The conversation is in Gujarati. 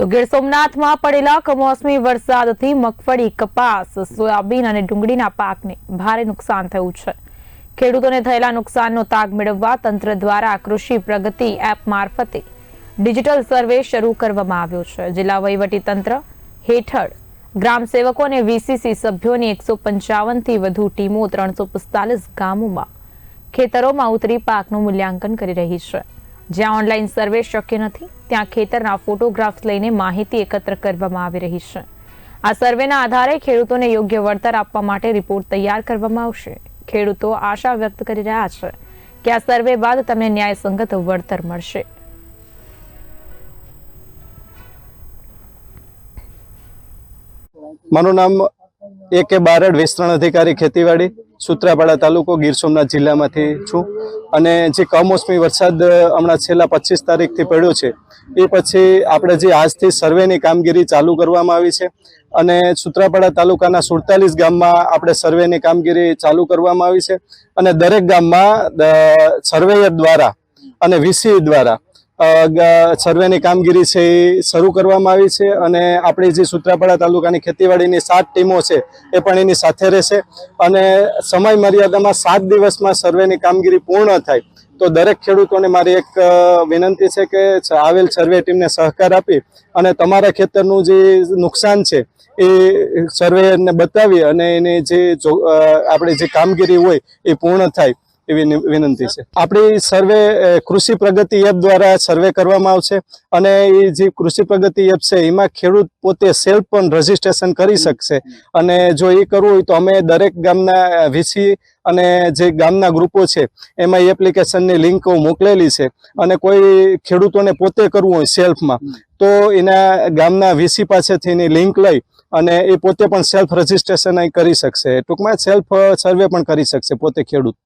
તો ગીર સોમનાથમાં પડેલા કમોસમી વરસાદથી મગફળી, કપાસ, સોયાબીન અને ડુંગળીના પાકને ભારે નુકસાન થયું છે. ખેડૂતોને થયેલા નુકસાનનો તાગ મેળવવા તંત્ર દ્વારા કૃષિ પ્રગતિ એપ મારફતે ડિજિટલ સર્વે શરૂ કરવામાં આવ્યો છે. જિલ્લા વહીવટી તંત્ર હેઠળ ગ્રામ સેવકો અને વીસીસી સભ્યોની એકસો પંચાવનથી વધુ ટીમો ત્રણસો પિસ્તાલીસ ગામોમાં ખેતરોમાં ઉતરી પાકનું મૂલ્યાંકન કરી રહી છે. જ્યાં ઓનલાઈન સર્વે શક્ય નથી, ત્યાં ખેતરના ફોટોગ્રાફ્સ લઈને માહિતી એકત્ર કરવામાં આવી રહી છે. આ સર્વેના આધારે ખેડૂતોને યોગ્ય વળતર આપવા માટે રિપોર્ટ તૈયાર કરવામાં આવશે. ખેડૂતો આશા વ્યક્ત કરી રહ્યા છે કે આ સર્વે બાદ તમને ન્યાયસંગત વળતર મળશે. મારું નામ એ કે બારડ વિસ્તરણ અધિકારી ખેતીવાડી, સુત્રાપાડા તાલુકો, ગીર સોમનાથ જિલ્લામાંથી છું. અને જે કમોસમી વરસાદ હમણાં છેલ્લા પચીસ તારીખથી પડ્યો છે, એ પછી આપણે જે આજથી સર્વેની કામગીરી ચાલુ કરવામાં આવી છે અને સુત્રાપાડા તાલુકાના સુડતાલીસ ગામમાં આપણે સર્વેની કામગીરી ચાલુ કરવામાં આવી છે અને દરેક ગામમાં સર્વેયર દ્વારા અને વીસી દ્વારા સર્વેની કામગીરી છે એ શરૂ કરવામાં આવી છે અને આપણી જે સુત્રાપાડા તાલુકાની ખેતીવાડીની સાત ટીમો છે એ પણ એની સાથે રહેશે અને સમય મર્યાદામાં સાત દિવસમાં સર્વેની કામગીરી પૂર્ણ થાય. તો દરેક ખેડૂતોને મારી એક વિનંતી છે કે આવેલ સર્વે ટીમને સહકાર આપી અને તમારા ખેતરનું જે નુકસાન છે એ સર્વેને બતાવી અને એની જે આપણી જે કામગીરી હોય એ પૂર્ણ થાય. એવી વિનંતી છે. આપણી સર્વે કૃષિ પ્રગતિ એપ દ્વારા સર્વે કરવામાં આવશે અને એ જે કૃષિ પ્રગતિ એપ છે, એમાં ખેડૂત પોતે સેલ્ફ પણ રજીસ્ટ્રેશન કરી શકશે. અને જો એ કરવું હોય તો અમે દરેક ગામના વીસી અને જે ગામના ગ્રુપો છે, એમાં એપ્લિકેશનની લિંકો મોકલેલી છે. અને કોઈ ખેડૂતોને પોતે કરવું હોય સેલ્ફમાં, તો એના ગામના વીસી પાસેથી એની લિંક લઈ અને એ પોતે પણ સેલ્ફ રજીસ્ટ્રેશન કરી શકશે. ટૂંકમાં સેલ્ફ સર્વે પણ કરી શકશે પોતે ખેડૂત.